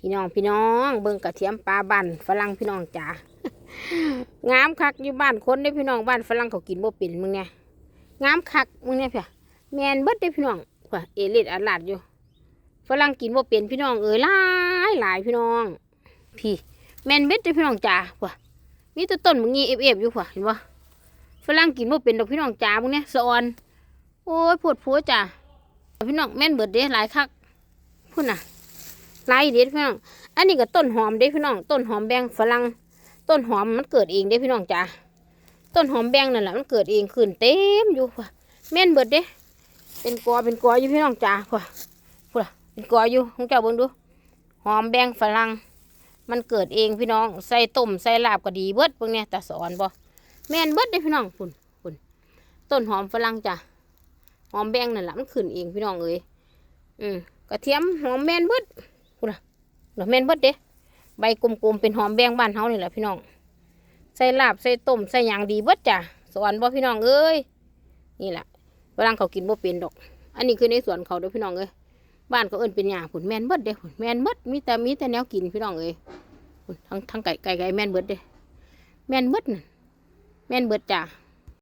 พี่น้องพี่น้อง เบิ่งกระเทียมปลาบันฝรั่งพี่น้องจ๋างามคักอยู่บ้านคนได้พี่น้องบ้านฝรั่งเขากินบ่เป็นมึงเนี่ยงามคักมึงเนี่ยเพี่ยแมนเบิดได้พี่น้องว่าเอเลิดอัลลาดอยู่ฝรั่งกินบ่เป็นพี่น้องเอ้ยหลายหลายพี่น้อง พี่ แมนเบิดได้พี่น้องจ๋าว่ามีแต่ต้นมึงงี้เอฟเอฟอยู่ว่ะเห็นบ่ฝรั่งกินบ่เป็นดอกพี่น้องจ๋ามึงเนี่ยสะออนโอ้ยปวดผัวจ้ะพี่น้องแม่นเบิดเด้หลายคักพุ่นน่ะ หลายเด็ดพี่น้อง อันนี้ก็ต้นหอมเด้พี่น้อง ต้นหอมแบงฝรั่ง ต้นหอมมันเกิดเองเด้พี่น้องจ้าต้นหอมแบงนั่นแหละมันเกิดเองขึ้นเต็มอยู่ว่ะแม่นเบิดเด้ เป็นกอเป็นกออยู่พี่น้องจ้าว่ะพ่ะเป็นกออยู่ของเจ้าเบิ่งดู หอมแบงฝรั่ง มันเกิดเองพี่น้อง ใส่ต้มใส่ลาบก็ดีเบิดพวกเนี้ยแต่สอนบ่แม่นเบิดเด้พี่น้องพุ่นพุ่นต้นหอมฝรั่งจ้าหอมแบงนั่นแหละมันขึ้นเองพี่น้องเอ้ยอืมกระเทียมหอมแมนเบิด คุณน่ะหรอแม่นเบิดเด้ใบกลมๆเป็นหอมแบงบ้านเฮานี่แหละพี่น้องใส่ลาบใส่ต้มใส่หยางดีเบิดจ้ะสวนบ่พี่น้องเอ้ยนี่แหละเวลาเขากินบ่เป็นดอก อันนี้คือในสวนเขาเด้อพี่น้องเอ้ยบ้านเขาเอิ้นเป็นหญ้าผุนแม่นเบิดเด้ผุนแม่นเบิดมีแต่มีแต่แนวกินพี่น้องเอ้ยทั้งทั้งไก่ไก่ไก่แม่นเบิดเด้แม่นเบิดน่ะแม่นเบิดจ้ะ